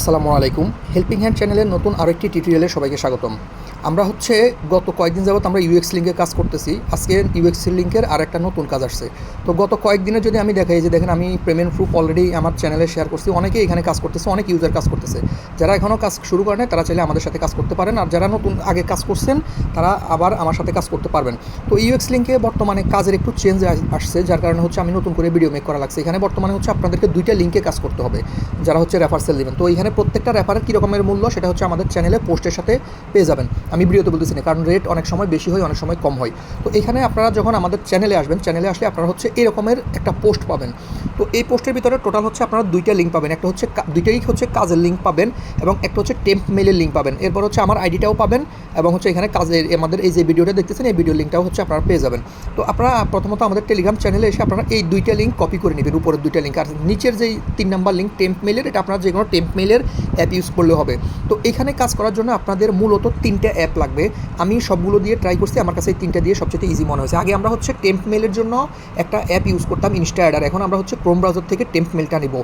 আসসালামু আলাইকুম। Helping hand চ্যানেলের নতুন আরেকটি টিউটোরিয়ালে সবাইকে স্বাগতম। আমরা হচ্ছে গত কয়েকদিন যাবত আমরা ইউএক্স লিঙ্কে কাজ করতেছি। আজকে ইউএক্স লিঙ্কের আর একটা নতুন কাজ আসছে। তো গত কয়েকদিনে যদি আমি দেখাই যে দেখেন আমি পেমেন্ট প্রুফ অলরেডি আমার চ্যানেলে শেয়ার করছি, অনেকেই এখানে কাজ করতেছে, অনেক ইউজার কাজ করতেছে। যারা এখনও কাজ শুরু করেন তারা চাইলে আমাদের সাথে কাজ করতে পারেন। আর যারা নতুন আগে কাজ করছেন, তারা আবার আমার সাথে কাজ করতে পারবেন। তো ইউএক্স লিঙ্কে বর্তমানে কাজের একটু চেঞ্জ আসছে, যার কারণে হচ্ছে আমি নতুন করে ভিডিও মেক করা লাগছে। এখানে বর্তমানে হচ্ছে আপনাদেরকে দুইটা লিঙ্কে কাজ করতে হবে, যারা হচ্ছে রেফার সেল দেবেন। তো এখানে প্রত্যেকটা রেফারের কী রকমের মূল্য, সেটা হচ্ছে আমাদের চ্যানেলে পোস্টের সাথে পেয়ে যাবেন। আমি ভিডিওতে বলতেছি না, কারণ রেট অনেক সময় বেশি হয়, অনেক সময় কম হয়। তো এখানে আপনারা যখন আমাদের চ্যানেলে আসবেন চ্যানেলে আসলে আপনারা হচ্ছে এরকমের একটা পোস্ট পাবেন। তো এই পোস্টের ভিতরে টোটাল হচ্ছে আপনারা দুইটা লিঙ্ক পাবেন। একটা হচ্ছে দুইটাই হচ্ছে কাজের লিঙ্ক পাবেন এবং একটা হচ্ছে টেম্প মেলের লিঙ্ক পাবেন। এরপর হচ্ছে আমার আইডিটাও পাবেন এবং হচ্ছে এখানে কাজের আমাদের এই যে ভিডিওটা দেখতেছেন, এই ভিডিও লিঙ্কটাও হচ্ছে আপনারা পেয়ে যাবেন। তো আপনারা প্রথমত আমাদের টেলিগ্রাম চ্যানেলে এসে আপনারা এই দুইটা লিঙ্ক কপি করে নেবেন, উপরের দুইটা লিঙ্ক আর নিচের যেই তিন নাম্বার লিঙ্ক টেম্প মেলের এটা আপনারা যে কোনো টেম্প মেলের অ্যাপ ইউজ করলে হবে। তো এখানে কাজ করার জন্য আপনাদের মূলত তিনটা অ্যাপ লাগবে। আমি সবগুলো দিয়ে ট্রাই করছি, আমার কাছে তিনটা দিয়ে সবচেয়ে ইজি মনে হয়েছে। আগে আমরা হচ্ছে টেম্প মেলের জন্য একটা অ্যাপ ইউজ করতাম ইনস্টা অ্যাডার এখন আমরা হচ্ছে ক্রোম ব্রাউজার থেকে টেম্প মেলটা নিব।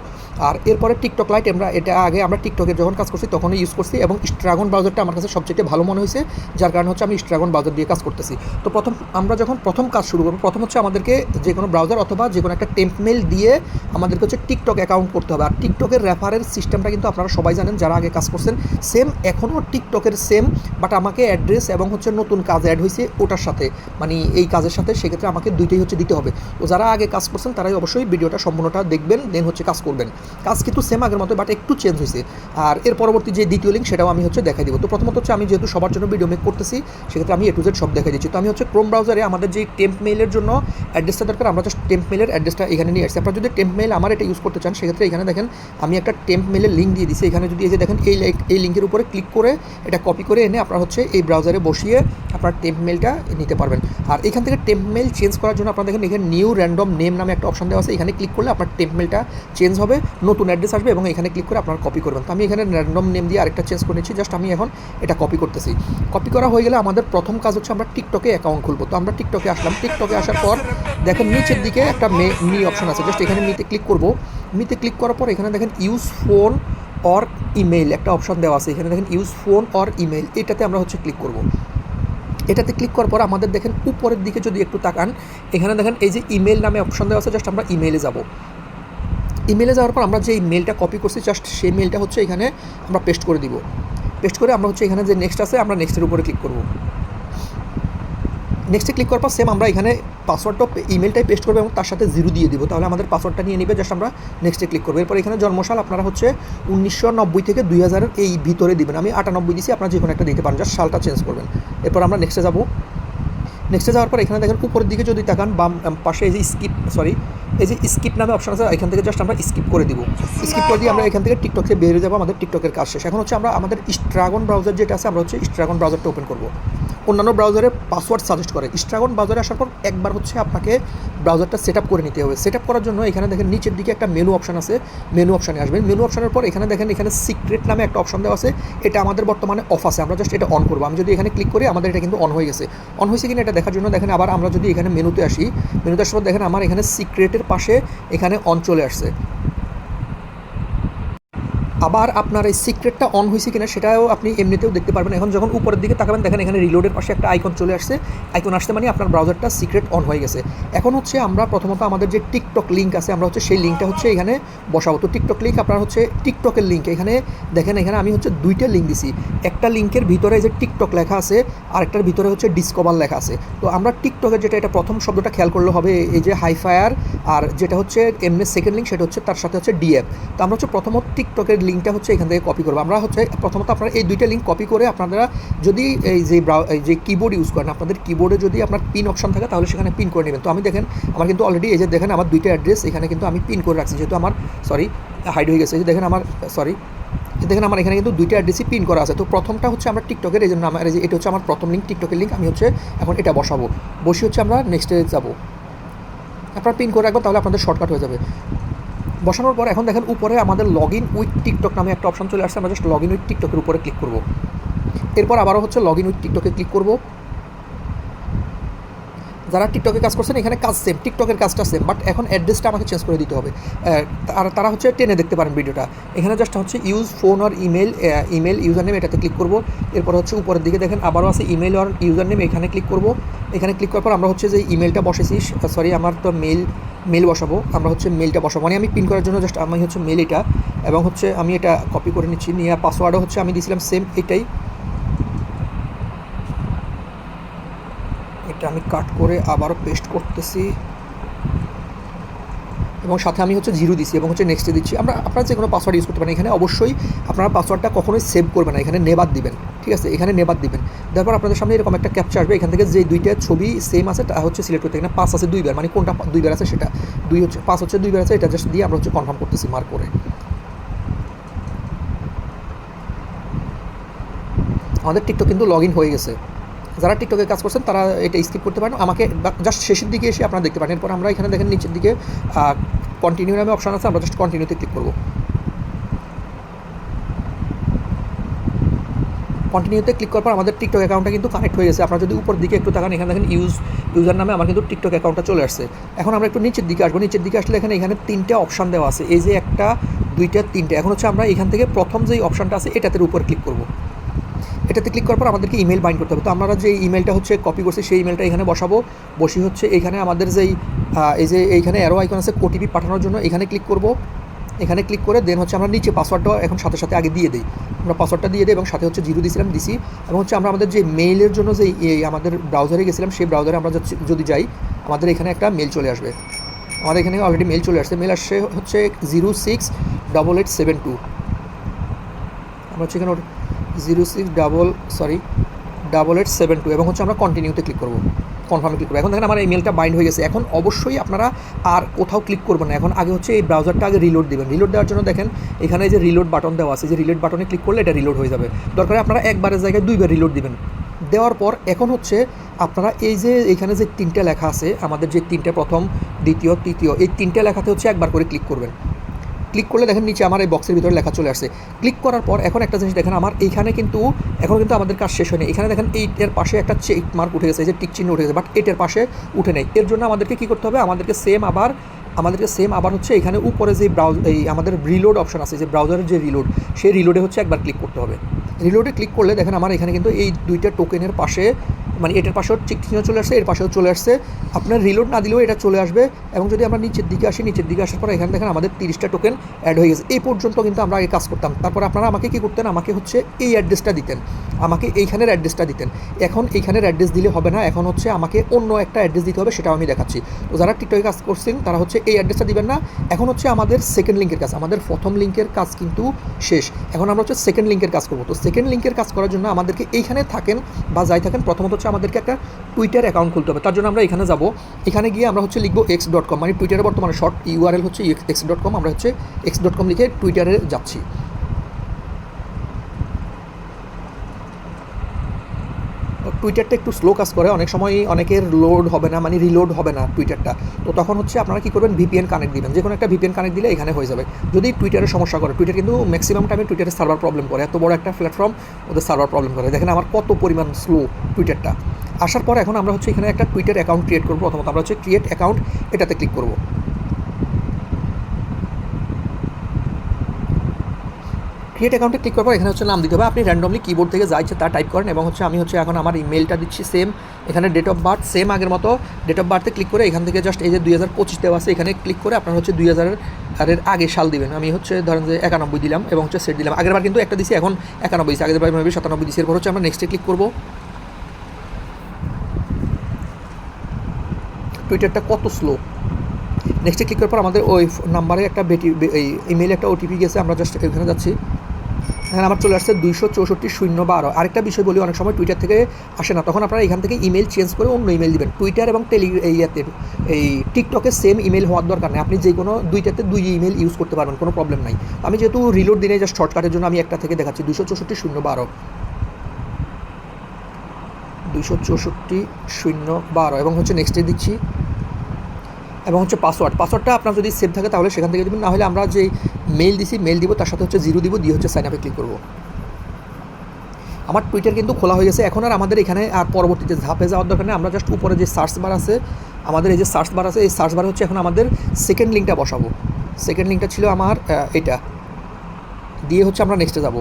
আর এরপরে টিকটক লাইট আমরা, এটা আগে আমরা টিকটকে যখন কাজ করছি, তখনই ইউজ করছি এবং স্ট্রাগন ব্রাউজারটা আমার কাছে সবচেয়ে ভালো মনে হয়েছে, যার কারণে হচ্ছে আমি স্ট্রাগন ব্রাউজার দিয়ে কাজ করতেছি। তো প্রথম, আমরা যখন প্রথম কাজ শুরু করব, প্রথম হচ্ছে আমাদেরকে যে কোনো ব্রাউজার অথবা যে কোনো একটা টেম্প মেল দিয়ে আমাদেরকে হচ্ছে টিকটক অ্যাকাউন্ট করতে হবে। আর টিকটকের রেফারের সিস্টেমটা কিন্তু আপনারা সবাই জানেন, যারা আগে কাজ করছেন সেম এখনও টিকটকের সেম বাট আমাকে অ্যাড্রেস এবং হচ্ছে নতুন কাজ অ্যাড হয়েছে ওটার সাথে। মানে এই কাজের সাথে সেক্ষেত্রে আমাকে দুইটাই হচ্ছে দিতে হবে। তো যারা আগে কাজ করছেন তারাই অবশ্যই ভিডিওটা সম্পূর্ণটা দেখবেন দেন হচ্ছে কাজ করবেন। কাজ কিন্তু সেম আগের মতো বাট একটু চেঞ্জ হয়েছে আর এর পরবর্তী যে দ্বিতীয় লিঙ্ক সেটাও আমি হচ্ছে দেখাই দিব। তো প্রথমত হচ্ছে আমি যেহেতু সবার জন্য ভিডিও মেক করতেছি, সেক্ষেত্রে আমি এ টু জেড সব দেখাই দিচ্ছি। তো আমি হচ্ছে ক্রোম ব্রাউজারে আমাদের যে টেম্প মেইলের জন্য অ্যাড্রেসটা দরকার, আমরা জাস্ট টেম্প মেইলের অ্যাড্রেসটা এখানে নিয়ে আসছি। আপনারা যদি টেম্প মেইল আমার এটা ইউজ করতে চান, সেক্ষেত্রে এখানে দেখেন আমি একটা টেম্প মেইলের লিঙ্ক দিয়ে দিচ্ছি এখানে যদি এই যে দেখেন এই এই লিঙ্কের উপরে ক্লিক করে এটা কপি করে এনে আপনারা হচ্ছে এই ব্রাউজারে বসিয়ে আপনার টেম্প মেলটা নিতে পারবেন। আর এখান থেকে টেম্প মেল চেঞ্জ করার জন্য আপনারা দেখেন এখানে নিউ র্যান্ডম নেম নামে একটা অপশন দেওয়া আছে। এখানে ক্লিক করলে আপনার টেম্প মেলটা চেঞ্জ হবে, নতুন অ্যাড্রেস আসবে এবং এখানে ক্লিক করে আপনারা কপি করবেন। তো আমি এখানে র্যান্ডম নেম দিয়ে আরেকটা চেঞ্জ করে নিচ্ছি। জাস্ট আমি এখন এটা কপি করতেছি। কপি করা হয়ে গেলে আমাদের প্রথম কাজ হচ্ছে আমরা টিকটকে অ্যাকাউন্ট খুলবো। তো আমরা টিকটকে আসলাম। টিকটকে আসার পর দেখেন নিচের দিকে একটা মে মি অপশন আছে। জাস্ট এখানে মিতে ক্লিক করব। মিতে ক্লিক করার পর এখানে দেখেন ইউজ ফোন অর ইমেইল একটা অপশন দেওয়া আছে। এখানে দেখেন ইউজ ফোন অর ইমেইল এটাতে আমরা হচ্ছে ক্লিক করব। এটাতে ক্লিক করার পর আমাদের দেখেন উপরের দিকে যদি একটু তাকান, এখানে দেখেন এই যে ইমেল নামে অপশন দেওয়া আছে জাস্ট আমরা ইমেইলে যাব। ইমেলে যাওয়ার পর আমরা যে মেলটা কপি করছি জাস্ট সেই মেলটা হচ্ছে এখানে আমরা পেস্ট করে দিব। পেস্ট করে আমরা হচ্ছে এখানে যে নেক্সট আছে, আমরা নেক্সটের উপরে ক্লিক করব। নেক্সটে ক্লিক করার পর সেম আমরা এখানে পাসওয়ার্ডটা ইমেলটাই পেস্ট করব এবং তার সাথে জিরো দিয়ে দিব। তাহলে আমাদের পাসওয়ার্ডটা নিয়ে নেবে জাস্ট আমরা নেক্সটে ক্লিক করব। এরপর এখানে জন্মসাল আপনারা হচ্ছে উনিশশো নব্বই থেকে দুই হাজারের এই ভিতরে দিবেন। আমি আটানব্বই দিছি, আপনারা যে কোনো একটা দিতে পারেন জাস্ট সালটা চেঞ্জ করবেন। এরপর আমরা নেক্সটে যাব। নেক্সটে যাওয়ার পর এখানে দেখেন উপরের দিকে যদি তাকান, বাম পাশে এই যে স্কিপ সরি এই যে স্কিপ নামে অপশন আছে, এখান থেকে জাস্ট আমরা স্কিপ করে দিব। স্কিপ করে দিয়ে আমরা এখান থেকে টিকটকে বেরিয়ে যাব, আমাদের টিকটকের কাজ শেষ। এখন হচ্ছে আমরা আমাদের স্ট্রাগন ব্রাউজার যেটা আছে, আমরা হচ্ছে স্ট্রাগন ব্রাউজারটা ওপেন করব। অন্যান্য ব্রাউজারে পাসওয়ার্ড সাজেস্ট করে। স্ট্রাগন ব্রাউজারে আসার পর একবার হচ্ছে আপনাকে ব্রাউজারটা সেট করে নিতে হবে। সেট করার জন্য এখানে দেখেন নিচের দিকে একটা মেনু অপশান আছে। মেনু অপশানে আসবেন। মেনু অপশনের পর এখানে দেখেন, এখানে সিক্রেট নামে একটা অপশন দেওয়া আছে। এটা আমাদের বর্তমানে অফ আছে। আমরা জাস্ট এটা অন করব। আমি যদি এখানে ক্লিক করি, আমাদের এটা কিন্তু অন হয়ে গেছে। অন হয়েছে কিনা এটা দেখার জন্য দেখেন, আবার আমরা যদি এখানে মেনুতে আসি মেনুতে আসার পর দেখেন, আমার এখানে সিক্রেটের পাশে এখানে অন চলে আসছে। আবার আপনার এই সিক্রেটটা অন হয়েছে কিনা সেটাও আপনি এমনিতেও দেখতে পারবেন। এখন যখন উপরের দিকে তাকাবেন, দেখেন এখানে রিলোডের পাশে একটা আইকন চলে আসছে। আইকন আসতে মানে আপনার ব্রাউজারটা সিক্রেট অন হয়ে গেছে। এখন হচ্ছে আমরা প্রথমত আমাদের যে টিকটক লিঙ্ক আছে, আমরা হচ্ছে সেই লিঙ্কটা হচ্ছে এখানে বসাবো। তো টিকটক লিঙ্ক আপনার হচ্ছে টিকটকের লিঙ্ক এখানে দেখেন, এখানে আমি হচ্ছে দুইটা লিঙ্ক দিছি। একটা লিঙ্কের ভিতরে যে টিকটক লেখা আছে, আরেকটার ভিতরে হচ্ছে ডিসকভার লেখা আছে। তো আমরা টিকটকের যেটা, এটা প্রথম শব্দটা খেয়াল করলে হবে এই যে হাইফায়ার আর যেটা হচ্ছে এমনি সেকেন্ড লিঙ্ক সেটা হচ্ছে তার সাথে হচ্ছে ডিএফ তো আমরা হচ্ছে প্রথমত টিকটকের লিঙ্কটা হচ্ছে এখান থেকে কপি করব। আমরা হচ্ছে প্রথমত আপনারা এই দুইটা লিঙ্ক কপি করে আপনারা যদি এই যে যে কিবোর্ড ইউজ করেন, আপনাদের কিবোর্ডে যদি আপনার পিন অপশন থাকে, তাহলে সেখানে পিন করে নেবেন। তো আমি দেখেন, আমার কিন্তু অলরেডি এই যে দেখেন আমার দুইটা অ্যাড্রেস এখানে কিন্তু আমি পিন করে রাখছি, যেহেতু আমার সরি হাইড হয়ে গেছে। যে দেখেন আমার সরি দেখেন আমার এখানে কিন্তু দুইটা অ্যাড্রেসই পিন করা আছে। তো প্রথমটা হচ্ছে আমরা টিকটকের এই জন্য আমার এটা হচ্ছে আমার প্রথম লিঙ্ক টিকটকের লিঙ্ক আমি হচ্ছে এখন এটা বসাবো। বসে হচ্ছে আমরা নেক্সটে যাব। আপনারা পিন করে রাখবেন, তাহলে আপনাদের শর্টকাট হয়ে যাবে। বসানোর পর এখন দেখেন উপরে আমাদের লগ ইন উইথ টিকটক নামে একটা অপশন চলে আসছে, আমরা জাস্ট লগ ইন উইথ টিকটকের উপরে ক্লিক করব। এরপর আবারও হচ্ছে লগ ইন উইথ টিকটকে ক্লিক করব। যারা টিকটকে কাজ করছেন, এখানে কাজ সেম টিকটকের কাজটা সেম বাট এখন অ্যাড্রেসটা আমাকে চেঞ্জ করে দিতে হবে। আর তারা হচ্ছে টেনে দেখতে পারেন ভিডিওটা। এখানে জাস্ট হচ্ছে ইউজ ফোন আর ইমেল ইমেল ইউজার নেম এটাতে ক্লিক করব। এরপর হচ্ছে উপরের দিকে দেখেন, আবারও আছে ইমেল আর ইউজার নেম এখানে ক্লিক করব। এখানে ক্লিক করার পর আমরা হচ্ছে যে ইমেলটা বসেছি সরি আমার তো মেল মেল বসাবো, আমরা হচ্ছে মেলটা বসাবো। মানে আমি পিন করার জন্য জাস্ট আমি হচ্ছে মেল এটা, এবং হচ্ছে আমি এটা কপি করে নিচ্ছি, নিয়ে পাসওয়ার্ডও হচ্ছে আমি দিয়েছিলাম সেম এটাই। এটা আমি কাট করে আবারও পেস্ট করতেছি। এবং সাথে আমি হচ্ছে জিরো দিচ্ছি এবং হচ্ছে নেক্সটে দিচ্ছি। আমরা, আপনারা যে কোনো পাসওয়ার্ড ইউজ করতে পারেন। এখানে অবশ্যই আপনারা পাসওয়ার্ডটা কখনোই সেভ করবেন না। এখানে নেবার দিবেন। ঠিক আছে? এখানে নেবার দিবেন। তারপর আপনাদের সামনে এরকম একটা ক্যাপচা আসবে। এখান থেকে যে দুইটা ছবি সেম আছে, তা হচ্ছে সিলেক্ট করতে। এখানে পাঁচ আছে দুইবার। মানে কোনটা দুইবার আছে সেটা। দুই হচ্ছে পাঁচ হচ্ছে দুইবার আছে, এটা জাস্ট দিয়ে আমরা হচ্ছে কনফার্ম করতেছি মার্ক করে। আমাদের টিকটক কিন্তু লগ ইন হয়ে গেছে। যারা টিকটকে কাজ করছেন, তারা এটা স্কিপ করতে পারেন। আমাকে জাস্ট শেষের দিকে এসে আপনারা দেখতে পারেন। এরপর আমরা এখানে দেখেন নিচের দিকে কন্টিনিউ নামে অপশান আছে। আমরা জাস্ট কন্টিনিউতে ক্লিক করব। কন্টিনিউতে ক্লিক করার পর আমাদের টিকটক অ্যাকাউন্টটা কিন্তু কানেক্ট হয়ে গেছে। আপনারা যদি উপর দিকে একটু তাকান, এখানে দেখেন ইউজ ইউজার নামে আমার কিন্তু টিকটক অ্যাকাউন্টটা চলে আসছে। এখন আমরা একটু নিচের দিকে আসব। নিচের দিকে আসলে এখানে এখানে তিনটে অপশান দেওয়া আছে। এই যে একটা, দুইটা, তিনটে। এখন হচ্ছে আমরা এখান থেকে প্রথম যেই অপশানটা আছে, এটাতে উপর ক্লিক করব। এটাতে ক্লিক করার পর আমাদেরকে ইমেল বাইন্ড করতে হবে। তো আমরা যে ইমেলটা হচ্ছে কপি করছি, সেই ইমেলটা এখানে বসাবো। বসি হচ্ছে এখানে আমাদের যেই এই যে এইখানে অ্যারো আইকন আছে ওটিপি পাঠানোর জন্য এখানে ক্লিক করব। এখানে ক্লিক করে দেন হচ্ছে আমরা নিচে পাসওয়ার্ডটা এখন সাথে সাথে আগে দিয়ে দিই। আমরা পাসওয়ার্ডটা দিয়ে দিই এবং সাথে হচ্ছে জিরো দিয়েছিলাম দিছি। এবং হচ্ছে আমরা আমাদের যে মেইলের জন্য যে আমাদের ব্রাউজারে গেছিলাম, সেই ব্রাউজারে আমরা যদি যাই, আমাদের এখানে একটা মেল চলে আসবে। আমাদের এখানে অলরেডি মেল চলে আসছে। মেল আসছে হচ্ছে zero six double eight seven two আমরা হচ্ছে এখানে zero six double sorry double eight seven two, এবং হচ্ছে আমরা কন্টিনিউতে ক্লিক করব। কনফার্মে ক্লিক করব। এখন দেখেন আমার ইমেলটা বাইন্ড হয়ে গেছে। এখন অবশ্যই আপনারা আর কোথাও ক্লিক করবেন না। এখন আগে হচ্ছে এই ব্রাউজারটা আগে রিলোড দেবেন। রিলোড দেওয়ার জন্য দেখেন, এখানে যে রিলোড বাটন দেওয়া আছে, যে রিলোড বাটনে ক্লিক করলে এটা রিলোড হয়ে যাবে। দরকার আপনারা একবারের জায়গায় দুইবার রিলোড দিবেন। দেওয়ার পর এখন হচ্ছে আপনারা এই যে এখানে যে তিনটে লেখা আছে, আমাদের যে তিনটে প্রথম, দ্বিতীয়, তৃতীয়, এই তিনটে লেখাতে হচ্ছে একবার করে ক্লিক করবেন। ক্লিক করলে দেখেন নিচে আমার এই বক্সের ভিতরে লেখা চলে আসছে। ক্লিক করার পর এখন একটা জিনিস দেখেন, আমার এইখানে কিন্তু, এখন কিন্তু আমাদের কাজ শেষ হয়নি। এখানে দেখেন এইটের পাশে একটা চেক মার্ক উঠে গেছে যে টিক চিহ্ন উঠে গেছে বাট এটের পাশে উঠে নেই। এর জন্য আমাদেরকে কী করতে হবে? আমাদেরকে সেম আবার, আমাদেরকে সেম আবার হচ্ছে এখানে উপরে যে ব্রাউজ এই আমাদের রিলোড অপশন আছে, যে ব্রাউজারের যে রিলোড সেই রিলোডে হচ্ছে একবার ক্লিক করতে হবে। রিলোডে ক্লিক করলে দেখেন আমার এখানে কিন্তু এই দুইটা টোকেনের পাশে মানে এটার পাশেও চিহ্ন চলে আসছে, এর পাশেও চলে আসছে। আপনার রিলোড না দিলেও এটা চলে আসবে এবং যদি আমরা নিচের দিকে আসি, নিচের দিকে আসার পর এখানে দেখেন আমাদের তিরিশটা টোকেন অ্যাড হয়ে গেছে। এই পর্যন্ত কিন্তু আমরা আগে কাজ করতাম। তারপর আপনারা আমাকে কী করতেন? আমাকে হচ্ছে এই অ্যাড্রেসটা দিতেন। আমাকে এইখানের অ্যাড্রেসটা দিতেন। এখন এইখানের অ্যাড্রেস দিলে হবে না। এখন হচ্ছে আমাকে অন্য একটা অ্যাড্রেস দিতে হবে, সেটাও আমি দেখাচ্ছি। তো যারা টিকটকে কাজ করছেন, তারা হচ্ছে এই অ্যাড্রেসটা দিবেন না। এখন হচ্ছে আমাদের সেকেন্ড লিঙ্কের কাজ, আমাদের প্রথম লিঙ্কের কাজ কিন্তু শেষ। এখন আমরা হচ্ছে সেকেন্ড লিঙ্কের কাজ করব। তো সেকেন্ড লিঙ্কের কাজ করার জন্য আমাদেরকে এইখানে থাকেন বা যাই থাকেন, প্রথমত হচ্ছে আমাদেরকে একটা টুইটার অ্যাকাউন্ট খুলতে হবে। তার জন্য আমরা এখানে যাব। এখানে গিয়ে আমরা হচ্ছে লিখব এক্স ডট কম মানে টুইটারে বর্তমানে শর্ট ইউআরএল হচ্ছে এক্স ডট কম আমরা হচ্ছে এক্স ডট কম লিখে টুইটারে যাচ্ছি। টুইটারটা একটু স্লো কাজ করে। অনেক সময় অনেকের লোড হবে না মানে রিলোড হবে না টুইটারটা তো তখন হচ্ছে আপনারা কী করবেন? ভিপিএন কানেক্ট দিবেন। যে কোনো একটা ভিপিএন কানেক্ট দিলে এখানে হয়ে যাবে। যদি টুইটারের সমস্যা করে টুইটার কিন্তু ম্যাক্সিমাম টাইমে টুইটারের সার্ভার প্রবলেম করে। এত বড় একটা প্ল্যাটফর্ম ওদের সার্ভার প্রবলেম করে। দেখেন আমার কত পরিমাণ স্লো টুইটারটা আসার পর এখন আমরা হচ্ছে এখানে একটা টুইটার অ্যাকাউন্ট ক্রিয়েট করব। প্রথমত আমরা হচ্ছে ক্রিয়েট অ্যাকাউন্ট এটাতে ক্লিক করব। ক্রিয়েট অ্যাকাউন্টে ক্লিক করার পর এখানে হচ্ছে নাম দিতে হবে। আপনি র্যান্ডমলি কিবোর্ড থেকে যা ইচ্ছে তা টাইপ করেন এবং হচ্ছে আমি হচ্ছে এখন আমার ইমেলটা দিচ্ছি সেম এখানে ডেট অফ বার্থ সেম আগের মতো। ডেট অফ বার্থে ক্লিক করে এখান থেকে জাস্ট এই যে দুই হাজার পঁচিশ দেওয়া আছে, এখানে ক্লিক করে আপনার হচ্ছে দুই হাজারের আগে সাল দিবেন। আমি হচ্ছে ধরেন যে একানব্বই দিলাম এবং হচ্ছে সেট দিলাম। আগের বার কিন্তু একটা দিছি, এখন একানব্বই দিচ্ছি আগের বার মেবি সাতানব্বই দিচ্ছি এরপর হচ্ছে আমরা নেক্সটে ক্লিক করব। টুইটারটা কত স্লো নেক্সটে ক্লিক করার পর আমাদের ওই নাম্বারে একটা বেটি এই ইমেলে একটা ওটিপি গেছে। আমরা জাস্ট এখানে যাচ্ছি। এখানে আমার চলে আসছে দুইশো চৌষট্টি শূন্য বারো। আরেকটা বিষয় বলি, অনেক সময় টুইটার থেকে আসে না, তখন আপনারা এখান থেকে ইমেল চেঞ্জ করে অন্য ইমেল দিবেন। টুইটার এবং টেলি ইয়াতে, এই টিকটকে সেম ইমেল হওয়ার দরকার নেই। আপনি যে কোনো দুইটাতে দুই ইমেল ইউজ করতে পারবেন, কোনো প্রবলেম নাই। আমি যেহেতু রিলোড দিনে জাস্ট শর্টকাটের জন্য আমি একটা থেকে দেখাচ্ছি দুশো চৌষট্টি শূন্য বারো। দুশো চৌষট্টি শূন্য বারো। এবং হচ্ছে নেক্সটে দিচ্ছি এবং হচ্ছে পাসওয়ার্ড পাসওয়ার্ডটা আপনার যদি সেভ থাকে তাহলে সেখান থেকে দেবেন না হলে আমরা যে মেল দিছি মেল দিব, তার সাথে হচ্ছে জিরো দিব, দিয়ে হচ্ছে সাইন আপে ক্লিক করব। আমার টুইটার কিন্তু খোলা হয়ে গেছে। এখন আর আমাদের এখানে আর পরবর্তীতে ধাপে যাওয়ার দরকার নেই, আমরা জাস্ট উপরে যে সার্চ বার আছে, আমাদের এই যে সার্চ বার আছে, এই সার্চ বার হচ্ছে এখন আমাদের সেকেন্ড লিঙ্কটা বসাবো। সেকেন্ড লিঙ্কটা ছিল আমার এটা। দিয়ে হচ্ছে আমরা নেক্সটে যাব।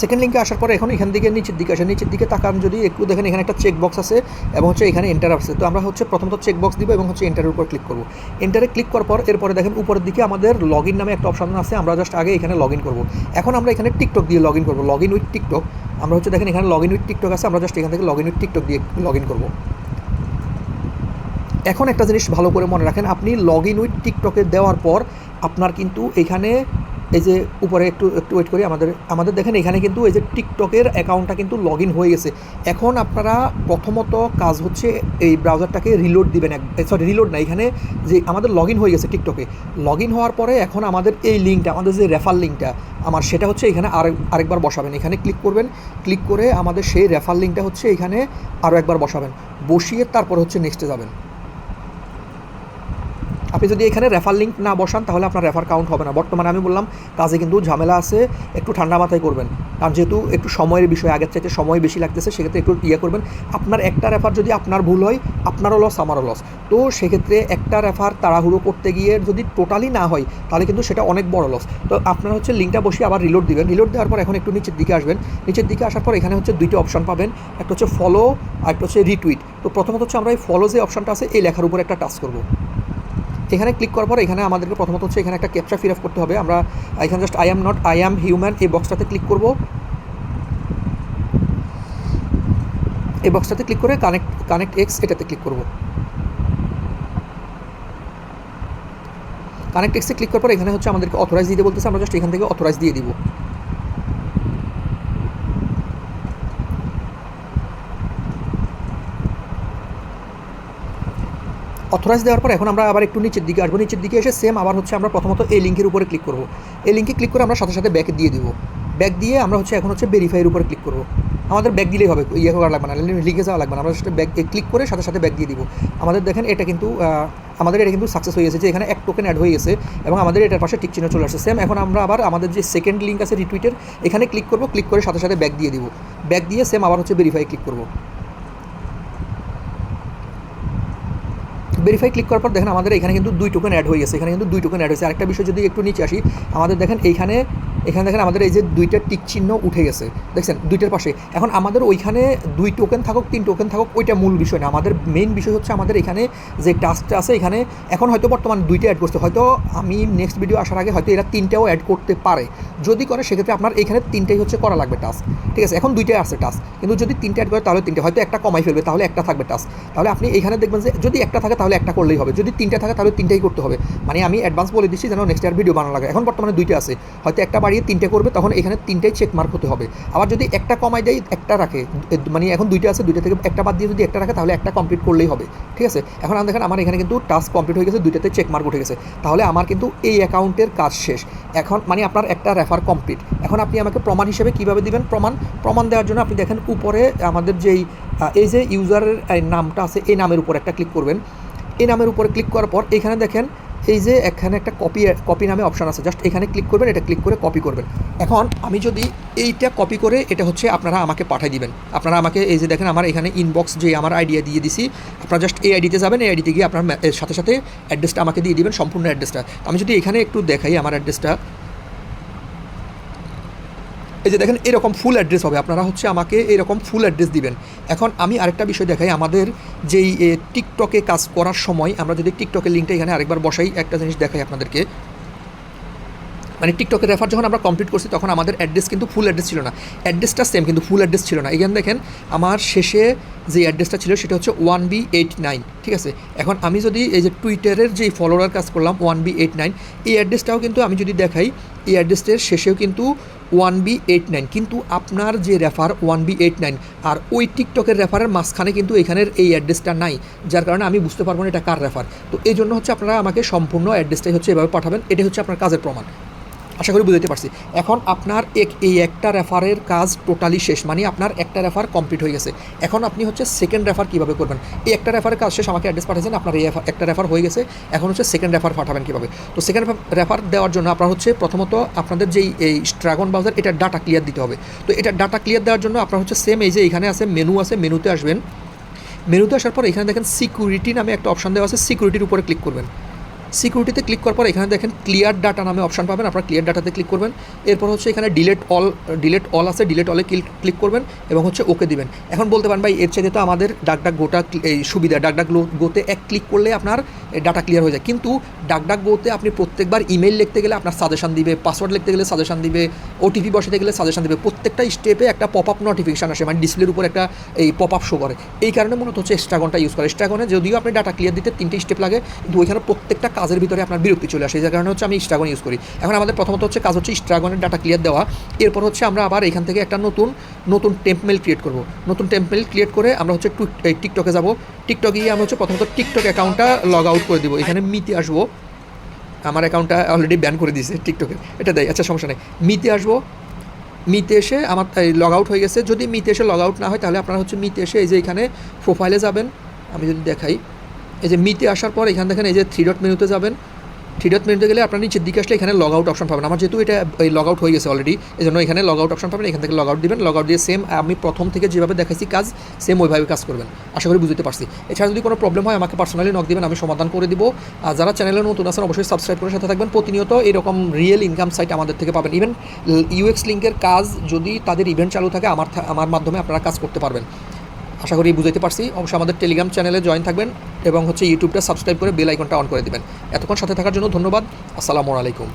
সেকেন্ড লিঙ্কে আসার পরে এখন এখান থেকে নিচের দিকে আসে। নিচের দিকে তাকান যদি একটু দেখেন, এখানে একটা চেক বক্স আছে এবং হচ্ছে এখানে এন্টার আছে তো আমরা হচ্ছে প্রথমত চেক বক্স দিব এবং হচ্ছে এন্টারের উপর ক্লিক করব। এন্টারে ক্লিক করার পর এরপরে দেখেন উপরের দিকে আমাদের লগ ইন নামে একটা অপশন আছে। আমরা জাস্ট আগে এখানে লগ ইন করব। এখন আমরা এখানে টিকটক দিয়ে লগ ইন করব। লগ ইন উইথ টিকটক আমরা হচ্ছে দেখেন, এখানে লগ ইন উইথ টিকটক আছে। আমরা জাস্ট এখান থেকে লগ ইন উইথ টিকটক দিয়ে লগ ইন করব। এখন একটা জিনিস ভালো করে মনে রাখেন। আপনি লগ ইন উইথ টিকটকে দেওয়ার পর আপনার কিন্তু এখানে এই যে উপরে একটু একটু ওয়েট করি, আমাদের আমাদের দেখেন এখানে কিন্তু এই যে টিকটকের অ্যাকাউন্টটা কিন্তু লগ ইন হয়ে গেছে। এখন আপনারা প্রথমত কাজ হচ্ছে এই ব্রাউজারটাকে রিলোড দিবেন এক সরি রিলোড না, এখানে যে আমাদের লগ ইন হয়ে গেছে টিকটকে লগ ইন হওয়ার পরে এখন আমাদের এই লিঙ্কটা আমাদের যে রেফার লিঙ্কটা আমার সেটা হচ্ছে এখানে আরেক আরেকবার বসাবেন। এখানে ক্লিক করবেন ক্লিক করে আমাদের সেই রেফার লিঙ্কটা হচ্ছে এখানে আরও একবার বসাবেন। বসিয়ে তারপর হচ্ছে নেক্সটে যাবেন। আপনি যদি এখানে রেফার লিঙ্ক না বসান, তাহলে আপনার রেফার কাউন্ট হবে না। বর্তমানে আমি বললাম, কাজে কিন্তু ঝামেলা আছে, একটু ঠান্ডা মাথায় করবেন। কারণ যেহেতু একটু সময়ের বিষয়, আগের চাইতে সময় বেশি লাগতেছে, সেক্ষেত্রে একটু ইয়ে করবেন। আপনার একটা রেফার যদি আপনার ভুল হয়, আপনারও লস আমারও লস তো সেক্ষেত্রে একটা রেফার তাড়াহুড়ো করতে গিয়ে যদি টোটালি না হয়, তাহলে কিন্তু সেটা অনেক বড় লস তো আপনার হচ্ছে লিঙ্কটা বসিয়ে আবার রিলোড দিবেন। রিলোড দেওয়ার পর এখন একটু নিচের দিকে আসবেন। নিচের দিকে আসার পর এখানে হচ্ছে দুইটা অপশন পাবেন। একটা হচ্ছে ফলো আর একটা হচ্ছে রিটুইট তো প্রথমত হচ্ছে আমরা এই ফলো যে অপশনটা আছে, এই লেখার উপর একটা টাচ করব। এখানে ক্লিক করার পর এখানে আমাদেরকে প্রথমত হচ্ছে এখানে একটা ক্যাপচা ফিল আপ করতে হবে। আমরা এখানে just I am not I am human এই বক্সটাতে ক্লিক করব। এই বক্সটাতে ক্লিক করে কানেক্ট কানেক্ট এক্স এটাতে ক্লিক করব। কানেক্ট এক্সে ক্লিক করার পর এখানে হচ্ছে আমাদেরকে অথরাইজ দিতে বলতেছে, আমরা জাস্ট এখান থেকে অথরাইজ দিয়ে দিব। অথরাইজ দেওয়ার পর এখন আমরা আবার একটু নিচের দিকে আসব। নিচের দিকে এসে সেম আবার হচ্ছে আমরা প্রথমত এই লিঙ্কের উপরে ক্লিক করব। এই লিঙ্কে ক্লিক করে আমরা সাথে সাথে ব্যাক দিয়ে দিব। ব্যাক দিয়ে আমরা হচ্ছে এখন হচ্ছে ভেরিফাইয়ের উপরে ক্লিক করব। আমাদের ব্যাক দিলেই হবে ইয়ে করা লাগবে না, লিখে যাওয়া লাগবে না। আমরা সেটা ব্যাক ক্লিক করে সাথে সাথে ব্যাক দিয়ে দিব। আমাদের দেখেন এটা কিন্তু আমাদের এটা কিন্তু সাকসেস হয়ে গেছে যে এখানে এক টোকেন অ্যাড হয়ে গেছে এবং আমাদের এটার পাশে টিক চিহ্ন চলে আসছে। সেম এখন আমরা আবার আমাদের যে সেকেন্ড লিঙ্ক আছে রিটুইটের এখানে ক্লিক করব ক্লিক করে সাথে সাথে ব্যাক দিয়ে দিব। ব্যাক দিয়ে সেম আবার হচ্ছে ভেরিফাই ক্লিক করব। ভেরিফাই ক্লিক করার পর দেখেন আমাদের এখানে কিন্তু দুই টোকেন অ্যাড হয়ে গেছে। এখানে কিন্তু দুই টোকেন অ্যাড হয়েছে। আরেকটা বিষয় যদি একটু নিচে আসি, আমাদের দেখেন এইখানে এখানে দেখেন আমাদের এই যে দুইটা টিক চিহ্ন উঠে গেছে। দেখছেন? দুইটার পাশে। এখন আমাদের ওইখানে দুই টোকেন থাকুক, তিন টোকেন থাকুক, ওইটা মূল বিষয় না। আমাদের মেইন বিষয় হচ্ছে আমাদের এখানে যে টাস্কটা আছে এখানে। এখন হয়তো বর্তমান দুইটা অ্যাড করছে। হয়তো আমি নেক্সট ভিডিও আসার আগে হয়তো এরা তিনটাও অ্যাড করতে পারে। যদি করে, সেক্ষেত্রে আপনার এখানে তিনটাই হচ্ছে করা লাগবে টাস্ক ঠিক আছে? এখন দুইটাই আছে টাস্ক কিন্তু যদি তিনটা অ্যাড করে, তাহলে তিনটে। হয়তো একটা কমাই ফেলবে, তাহলে একটা থাকবে টাস্ক তাহলে আপনি এখানে দেখবেন যে যদি একটা থাকে, তাহলে একটা করলেই হবে। যদি তিনটা থাকে, তাহলে তিনটাই করতে হবে। মানে আমি অ্যাডভান্স বলে দিচ্ছি যেন নেক্সট ইয়ার ভিডিও বানানো লাগে। এখন বর্তমানে দুইটা আছে। হয়তো একটা বাড়িয়ে তিনটে করবে, তখন এখানে তিনটাই চেক মার্ক হতে হবে। আবার যদি একটা কমাই দেয়, একটা রাখে। মানে এখন দুইটা আছে, দুইটা থেকে একটা বাদ দিয়ে যদি একটা রাখে, তাহলে একটা কমপ্লিট করলেই হবে। ঠিক আছে? এখন আমি দেখেন, আমার এখানে কিন্তু টাস্ক কমপ্লিট হয়ে গেছে, দুইটাতে চেক মার্ক উঠে গেছে। তাহলে আমার কিন্তু এই অ্যাকাউন্টের কাজ শেষ। এখন মানে আপনার একটা রেফার কমপ্লিট এখন আপনি আমাকে প্রমাণ হিসেবে কীভাবে দিবেন? প্রমাণ প্রমাণ দেওয়ার জন্য আপনি দেখেন, উপরে আমাদের যেই এই যে ইউজারের নামটা আছে, এই নামের উপর একটা ক্লিক করবেন। এই নামের উপরে ক্লিক করার পর, এখানে দেখেন এই যে এখানে একটা কপি কপি নামে অপশান আছে। জাস্ট এখানে ক্লিক করবেন, এটা ক্লিক করে কপি করবেন। এখন আমি যদি এইটা কপি করে, এটা হচ্ছে আপনারা আমাকে পাঠিয়ে দিবেন। আপনারা আমাকে এই যে দেখেন, আমার এখানে ইনবক্স যে আমার আইডিয়া দিয়ে দিছি, আপনারা জাস্ট এই আইডিতে যাবেন, এই আইডিতে গিয়ে আপনার সাথে সাথে অ্যাড্রেসটা আমাকে দিয়ে দিবেন, সম্পূর্ণ অ্যাড্রেসটা আমি যদি এখানে একটু দেখাই আমার অ্যাড্রেসটা এই যে দেখেন, এরকম ফুল অ্যাড্রেস হবে। আপনারা হচ্ছে আমাকে এরকম ফুল অ্যাড্রেস দিবেন। এখন আমি আরেকটা বিষয় দেখাই, আমাদের যেই টিকটকে কাজ করার সময় আমরা যদি টিকটকের লিঙ্কটা এখানে আরেকবার বসাই, একটা জিনিস দেখাই আপনাদেরকে। মানে টিকটকের রেফার যখন আমরা কমপ্লিট করছি, তখন আমাদের অ্যাড্রেস কিন্তু ফুল অ্যাড্রেস ছিল না। অ্যাড্রেসটা সেম কিন্তু ফুল অ্যাড্রেস ছিল না। এখানে দেখেন, আমার শেষে যে অ্যাড্রেসটা ছিল সেটা হচ্ছে ওয়ান বি এইট নাইন, ঠিক আছে? এখন আমি যদি এই যে টুইটারের যে ফলোয়ার কাজ করলাম, ওয়ান বি এইট নাইন, এই অ্যাড্রেসটাও কিন্তু আমি যদি দেখাই, এই অ্যাড্রেসটার শেষেও কিন্তু ওয়ান বি এইট নাইন, কিন্তু আপনার যে refer one B eight nine, আর ওই টিকটকের রেফারের মাঝখানে কিন্তু এখানের এই অ্যাড্রেসটা নাই, যার কারণে আমি বুঝতে পারব না এটা কার রেফার তো এই জন্য হচ্ছে আপনারা আমাকে সম্পূর্ণ অ্যাড্রেসটাই হচ্ছে এভাবে পাঠাবেন, এটাই হচ্ছে আপনার কাজের প্রমাণ। আশা করি বুঝতে পারছি। এখন আপনার এক এই একটা রেফারের কাজ টোটালি শেষ মানে আপনার একটা রেফার কমপ্লিট হয়ে গেছে। এখন আপনি হচ্ছে সেকেন্ড রেফার কীভাবে করবেন? এই একটা রেফারের কাজ শেষ, আমাকে অ্যাড্রেস পাঠিয়েছেন আপনার এই একটা রেফার হয়ে গেছে। এখন হচ্ছে সেকেন্ড রেফার পাঠাবেন কীভাবে? তো সেকেন্ড রেফার দেওয়ার জন্য আপনার হচ্ছে প্রথমত আপনাদের যেই এই ড্রাগন ব্রাউজার এটা ডাটা ক্লিয়ার দিতে হবে। তো এটা ডাটা ক্লিয়ার দেওয়ার জন্য আপনার হচ্ছে সেম এই যে এখানে আছে মেনু আছে মেনুতে আসবেন। মেনুতে আসার পর এখানে দেখেন সিকিউরিটি নামে একটা অপশন দেওয়া আছে সিকিউরিটির উপরে ক্লিক করবেন। সিকিউরিটিতে ক্লিক করার পর এখানে দেখেন ক্লিয়ার ডাটা নামে অপশন পাবেন। আপনার ক্লিয়ার ডাটাতে ক্লিক করবেন। এরপর হচ্ছে এখানে ডিলেট অল ডিলেট অল আছে। ডিলেট অলে ক্লিক করবেন এবং হচ্ছে ওকে দিবেন। এখন বলতে পারেন ভাই, এর চাইতে তো আমাদের ডাক ডাক গোটা এই সুবিধা। ডাকডাক ডাক গোতে এক ক্লিক করলে আপনার ডাটা ক্লিয়ার হয়ে যায়। কিন্তু ডাক ডাক গোতে আপনি প্রত্যেকবার ইমেল লিখতে গেলে আপনার সাজেশন দিবে পাসওয়ার্ড লিখতে গেলে সাজেশন দিবে ওটিপি বসাতে গেলে সাজেশন দিবে। প্রত্যেকটা স্টেপে একটা পপ আপ নোটিফিকেশন আসে। মানে ডিসপ্লের উপর একটা এই পপ আপ শো করে। এই কারণে মূলত হচ্ছে স্ট্রাগনটা ইউজ করে। স্ট্রাগনে যদিও আপনি ডাটা ক্লিয়ার দিতে তিনটে স্টেপ লাগে, কিন্তু ওইখানে প্রত্যেকটা কাজের ভিতরে আপনার বিরক্তি চলে আসে এই কারণে হচ্ছে আমি স্ট্রাগন ইউজ করি। এখন আমাদের প্রথমত হচ্ছে কাজ হচ্ছে স্ট্রাগনের ডাটা ক্লিয়ার দেওয়া। এরপর হচ্ছে আমরা আবার এখান থেকে একটা নতুন নতুন টেম্পমেল ক্রিয়েট করব। নতুন টেম্পমেল ক্রিয়েট করে আমরা হচ্ছে টিকটকে যাব। টিকটকে গিয়ে আমরা হচ্ছে প্রথমত টিকটক অ্যাকাউন্টটা লগ আউট করে দেবো। এখানে মিতে আসব। আমার অ্যাকাউন্টটা অলরেডি ব্যান করে দিয়েছে টিকটকে এটা দেয় আচ্ছা সমস্যা নেই। মিতে আসব। মিতে এসে আমার লগ আউট হয়ে গেছে। যদি মিতে এসে লগ আউট না হয়, তাহলে আপনারা হচ্ছে মিতে এসে এই যে এখানে প্রোফাইলে যাবেন। আমি যদি দেখাই। এই যে মিতে আসার পর এখান দেখেন এই যে থ্রি ডট মেনুতে যাবেন। থ্রি ডট মেনুতে গেলে আপনার নিচের দিকে আসলে এখানে লগ আউট অপশন পাবেন। আমার যেহেতু এটা, এই লগ আউট হয়ে গেছে অলরেডি এই জন্য এখানে লগ আউট অপশন পাবেন, এখান থেকে লগ আউট দিবেন। লগ আউট দিয়ে সেম আমি প্রথম থেকে যেভাবে দেখাইছি কাজ সেম ওইভাবে কাজ করবেন। আশা করি বুঝতে পারছি। এছাড়া যদি কোনো প্রবলেম হয়, আমাকে পার্সোনালি নক দিবেন, আমি সমাধান করে দিব। আর যারা চ্যানেলে নতুন আছেন, অবশ্যই সাবস্ক্রাইব করে সাথে থাকবেন। প্রতিনিয়ত এরকম রিয়েল ইনকাম সাইট আমাদের থেকে পাবেন। ইভেন ইউএক্স লিঙ্কের কাজ যদি তাদের ইভেন্ট চালু থাকে, আমার আমার মাধ্যমে আপনারা কাজ করতে পারবেন। আশা করি বুঝাইতে পারছি। অবশ্যই আমাদের টেলিগ্রাম চ্যানেলে জয়েন থাকবেন এবং হচ্ছে ইউটিউবটা সাবস্ক্রাইব করে বেল আইকনটা অন করে দেবেন। এতক্ষণ সাথে থাকার জন্য ধন্যবাদ। আসসালামু আলাইকুম।